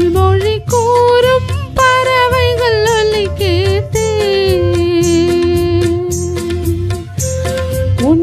சொல்மொழி கூறும் பறவைகள் ஒலி கேட்டே உன்